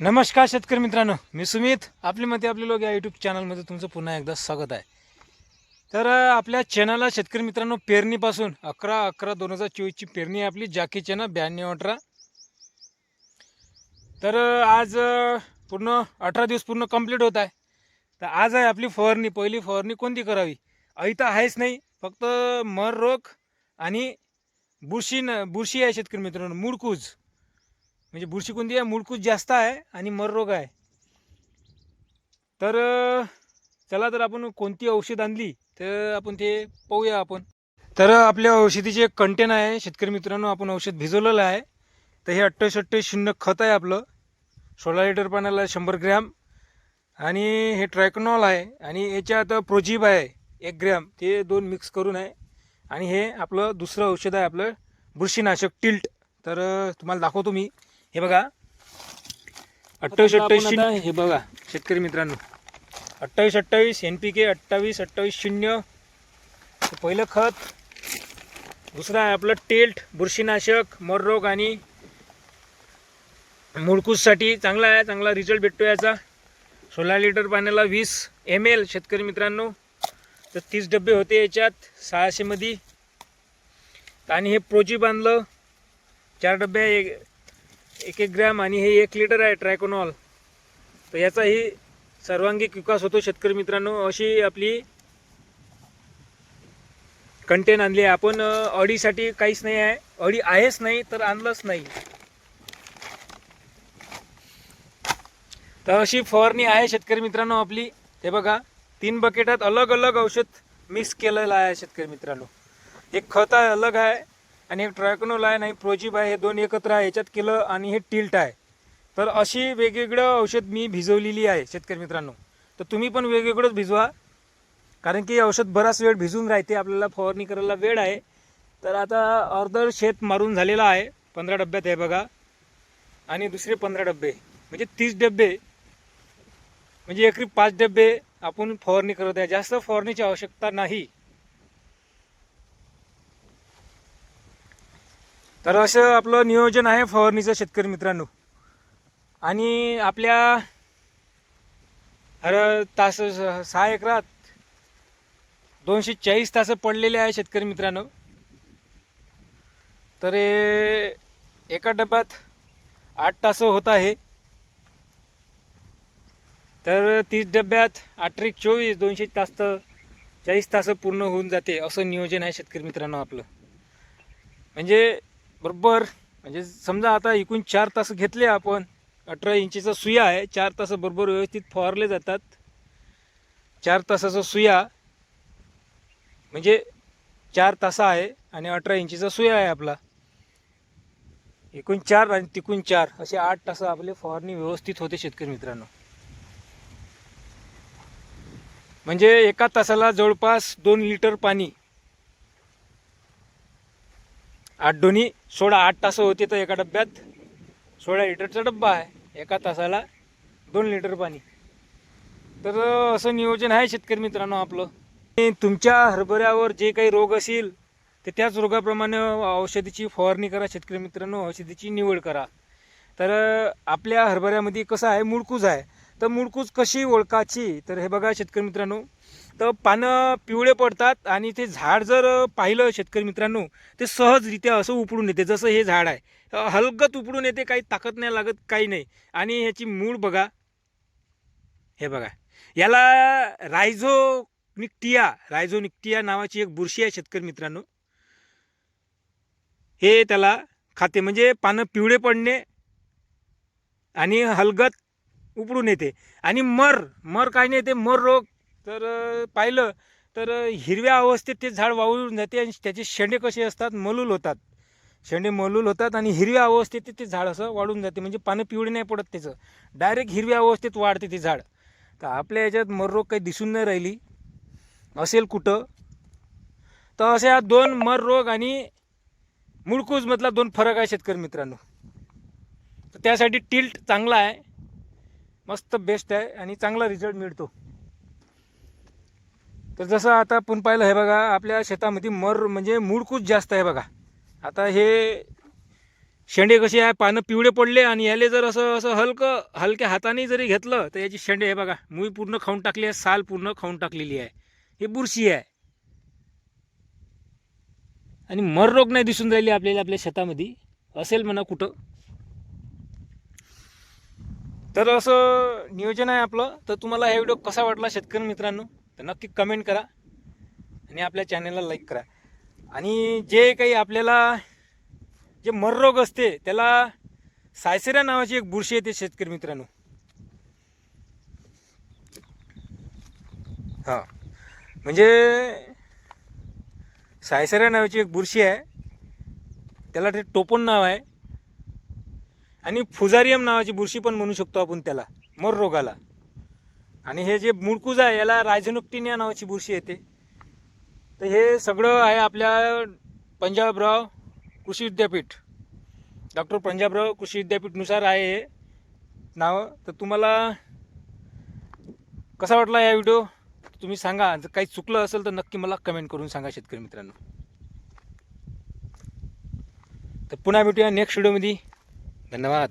नमस्कार शेतकरी मित्रांनो मी सुमित. आपली मते आपले लोक या यूट्यूब चॅनलमध्ये तुमचं पुन्हा एकदा स्वागत आहे. तर आपल्या चॅनलला शेतकरी मित्रांनो पेरणीपासून अकरा अकरा दोन हजार चोवीसची पेरणी आहे आपली जाकी चॅनल ब्याण्णव अठरा. तर आज पूर्ण अठरा दिवस पूर्ण कंप्लीट होत आहे. तर आज आहे आपली फवारणी पहिली फवारणी कोणती करावी? तर आहेच नाही फक्त मर रोग आणि बुरशी न बुरशी आहे शेतकरी मित्रांनो मुडकूज म्हणजे बुरशी कोणती आहे मुळकूज जास्त आहे आणि मर रोग आहे. तर चला तर आपण कोणती औषध आणली तर आपण ते पाहूया आपण. तर आपल्या औषधीचे कंटेन आहे. शेतकरी मित्रांनो आपण औषध भिजवलेलं आहे. तर हे अठ्ठावीस अठ्ठावीस शून्य खत आहे आपलं. सोळा लिटर पाण्याला शंभर ग्रॅम. आणि हे ट्रॅकनॉल आहे. आणि याच्यात प्रोजीब आहे एक ग्रॅम. ते दोन मिक्स करून आहे. आणि हे आपलं दुसरं औषध आहे आपलं बुरशीनाशक टिल्ट. तर तुम्हाला दाखवतो मी. हे बघा. अठ्ठावीस अठ्ठावीस हे बघा शेतकरी मित्रांनो. अठ्ठावीस अठ्ठावीस एन पी के अठ्ठावीस अठ्ठावीस शून्य. पहिलं खत. दुसरं आहे आपलं टेल्ट बुरशीनाशक मररोग आणि मुळकूजसाठी. चांगला आहे चांगला रिझल्ट भेटतो याचा. सोळा लिटर पाण्याला वीस एम एल शेतकरी मित्रांनो. तर तीस डबे होते याच्यात सहाशेमध्ये आणि हे प्रोची बांधलं चार डबे एक एक ग्रॅम आणि हे एक लिटर आहे ट्रॅकोनॉल तर याचाही सर्वांगिक विकास होतो शेतकरी मित्रांनो. अशी आपली कंटेन आणली आहे. आपण अडीसाठी काहीच नाही आहे. अडी आहेच नाही तर आणलंच नाही. तर अशी फवारणी आहे शेतकरी मित्रांनो आपली. हे बघा तीन बकेटात अलग अलग औषध मिक्स केलेलं आहे शेतकरी मित्रांनो. एक खत आहे अलग आहे. आणि एक ट्रायकनोल आहे आणि प्रोजिब आहे हे दोन एकत्र आहे. याच्यात केलं आणि हे टिल्ट आहे. तर अशी वेगवेगळं औषध मी भिजवलेली आहे शेतकरी मित्रांनो. तर तुम्ही पण वेगवेगळंच भिजवा. कारण की औषध बराच वेळ भिजून राहते आपल्याला फवारणी करायला वेळ आहे. तर आता अर्धर शेत मारून झालेलं आहे पंधरा डब्यात आहे बघा. आणि दुसरे पंधरा डब्बे म्हणजे तीस डब्बे. म्हणजे एकरी पाच डब्बे आपण फवारणी करत आहे. जास्त फवारणीची आवश्यकता नाही. तर असं आपलं नियोजन आहे फवारणीचं शेतकरी मित्रांनो. आणि आपल्या हर तास सहा एकरात दोनशे चाळीस तास पडलेले आहे शेतकरी मित्रांनो. तर एका डब्यात आठ तास होत आहे. तर तीस डब्यात आठ चोवीस दोनशे तास तर चाळीस तास पूर्ण होऊन जाते असं नियोजन आहे शेतकरी मित्रांनो आपलं. म्हणजे बरोबर. म्हणजे समजा आता एकूण चार तास घेतले आपण अठरा इंचीचा सुया आहे चार तास बरोबर व्यवस्थित फवारले जातात. चार तासाचा सुया म्हणजे चार तासा आहे आणि अठरा इंचीचा सुया आहे आपला. एकूण चार आणि तिकून चार असे आठ तास आपले फवारणी व्यवस्थित होते शेतकरी मित्रांनो. म्हणजे एका तासाला जवळपास दोन लिटर पाणी आठ दोन्ही सोळा आठ तास होते तर एका डब्यात. सोळा लिटरचा डब्बा आहे. एका तासाला दोन लिटर पाणी. तर असं नियोजन आहे शेतकरी मित्रांनो आपलं. तुमच्या हरभऱ्यावर जे काही रोग असेल ते त्याच रोगाप्रमाणे औषधीची फवारणी करा शेतकरी मित्रांनो. औषधीची निवड करा. तर आपल्या हरभऱ्यामध्ये कसं आहे मुळकूज आहे. तर मुळकूज कशी ओळखायची? तर हे बघा शेतकरी मित्रांनो. तर पानं पिवळे पडतात आणि ते झाड जर पाहिलं शेतकरी मित्रांनो ते सहजरित्या असं उपडून येते जसं हे झाड आहे. हलगत उपडून येते काही ताकद नाही लागत काही नाही. आणि ह्याची मूळ बघा. हे बघा. याला रायझोनिक्टिया रायझोनिक्टिया नावाची एक बुरशी आहे शेतकरी मित्रांनो. हे त्याला खाते म्हणजे पानं पिवळे पडणे आणि हलगत उपडून येते. आणि मर मर काय नाही ते मर रोग तर पाहिलं तर हिरव्या अवस्थेत ते झाड वाळून जाते आणि त्याचे शेंडे कसे असतात? मलूल होतात. शेंडे मलूल होतात आणि हिरव्या अवस्थेत ते झाड असं वाढून जाते. म्हणजे पानं पिवळे नाही पडत त्याचं. डायरेक्ट हिरव्या अवस्थेत वाढते ते झाड. तर आपल्या याच्यात मररोग काही दिसून नाही राहिली. असेल कुठं? तर अशा दोन मर रोग आणि मुळकूजमधला दोन फरक आहे शेतकरी मित्रांनो. तर त्यासाठी टिल्ट चांगला आहे. मस्त बेस्ट आहे आणि चांगला रिझल्ट मिळतो. तर जसं आता आपण पाहिलं हे बघा आपल्या शेतामध्ये मर म्हणजे मूळकूच जास्त आहे बघा. आता हे शेंडे कसे आहे पानं पिवळे पडले आणि याले जर असं असं हलकं हलक्या हाताने जरी घेतलं तर याची शेंडे हे बघा मुळी पूर्ण खाऊन टाकली आहे साल पूर्ण खाऊन टाकलेली आहे. हे बुरशी आहे. आणि मर रोग नाही दिसून राहिली आपल्याला आपल्या शेतामध्ये. असेल म्हणा कुठं. तर असं नियोजन आहे आपलं. तर तुम्हाला हा व्हिडिओ कसा वाटला शेतकरी मित्रांनो? तर नक्की कमेंट करा आणि आपल्या चॅनलला लाईक करा. आणि जे काही आपल्याला जे मररोग असते त्याला सायसेरा नावाची एक बुरशी येते शेतकरी मित्रांनो. हां. म्हणजे सायसेरा नावाची एक बुरशी आहे. त्याला ते टोपण नाव आहे. आणि फुजारियम नावाची बुरशी पण म्हणू शकतो आपण त्याला मर रोगाला आणि हे जे मुळकूज आहे याला रायझोनुक्टिनिया नावाची बुरशी येते. तर हे सगळं आहे आपल्या पंजाबराव कृषी विद्यापीठ. डॉक्टर पंजाबराव कृषी विद्यापीठनुसार आहे हे नावं. तर तुम्हाला कसा वाटला या व्हिडिओ? तुम्ही सांगा. जर काही चुकलं असेल तर नक्की मला कमेंट करून सांगा शेतकरी मित्रांनो. तर पुन्हा भेटूया नेक्स्ट व्हिडिओमध्ये धन्यवाद.